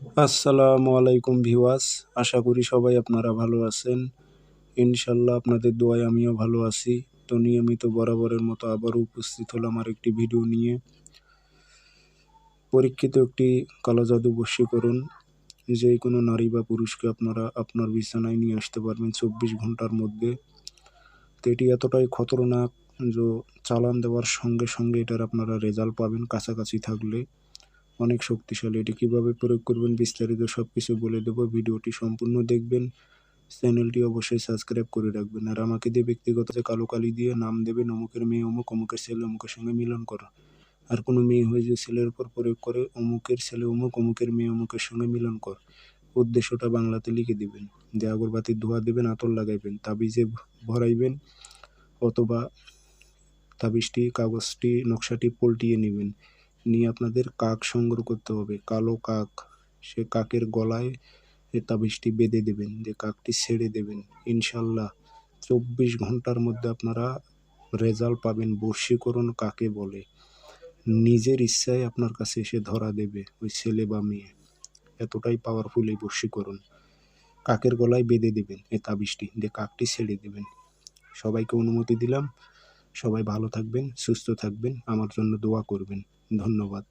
আসসালামু আলাইকুম ভিওয়াস আশা করি সবাই আপনারা ভালো আছেন। ইনশাল্লাহ আপনাদের দোয়ায় আমিও ভালো আছি। তো নিয়মিত বরাবরের মতো আবারও উপস্থিত হলাম আর একটি ভিডিও নিয়ে। পরীক্ষিত একটি কালো জাদু বশীকরণ, যে কোনো নারী বা পুরুষকে আপনারা আপনার বিছানায় নিয়ে আসতে পারবেন চব্বিশ ঘণ্টার মধ্যে। তো এটি এতটাই খতরনাক যে চালান দেওয়ার সঙ্গে সঙ্গে এটার আপনারা রেজাল্ট পাবেন কাছাকাছি থাকলে। অনেক শক্তিশালী। এটি কীভাবে প্রয়োগ করবেন বিস্তারিত সব কিছু বলে দেবো। ভিডিওটি সম্পূর্ণ দেখবেন। চ্যানেলটি অবশ্যই সাবস্ক্রাইব করে রাখবেন। আর আমাকে দিয়ে ব্যক্তিগত কালো কালি দিয়ে নাম দেবেন, অমুকের মেয়ে, অমুক, অমুকের ছেলে, অমুকের সঙ্গে মিলন করা। আর কোনো মেয়ে হয়ে যে ছেলের উপর প্রয়োগ করে, অমুকের ছেলে, অমুক, অমুকের মেয়ে, অমুকের সঙ্গে মিলন কর। উদ্দেশ্যটা বাংলাতে লিখে দিবেন। যে আগরবাতির ধোয়া দেবেন, আতর লাগাইবেন, তাবিজে ভরাইবেন অথবা তাবিজটি, কাগজটি, নকশাটি পল্টিয়ে নেবেন। নিয়ে আপনাদের কাক সংগ্রহ করতে হবে। কালো কাক, সে কাকের গলায় তাবিজটি বেঁধে দেবেন, যে কাকটি ছেড়ে দেবেন। ইনশাল্লাহ চব্বিশ ঘণ্টার মধ্যে আপনারা রেজাল্ট পাবেন, বর্ষীকরণ কাকে বলে। নিজের ইচ্ছায় আপনার কাছে এসে ধরা দেবে ওই ছেলে বা মেয়ে। এতটাই পাওয়ারফুল এই বর্ষীকরণ। কাকের গলায় বেঁধে দেবেন এ তাবিজটি দিয়ে কাকটি ছেড়ে দেবেন। সবাইকে অনুমতি দিলাম। সবাই ভালো থাকবেন, সুস্থ থাকবেন। আমার জন্য দোয়া করবেন। ধন্যবাদ।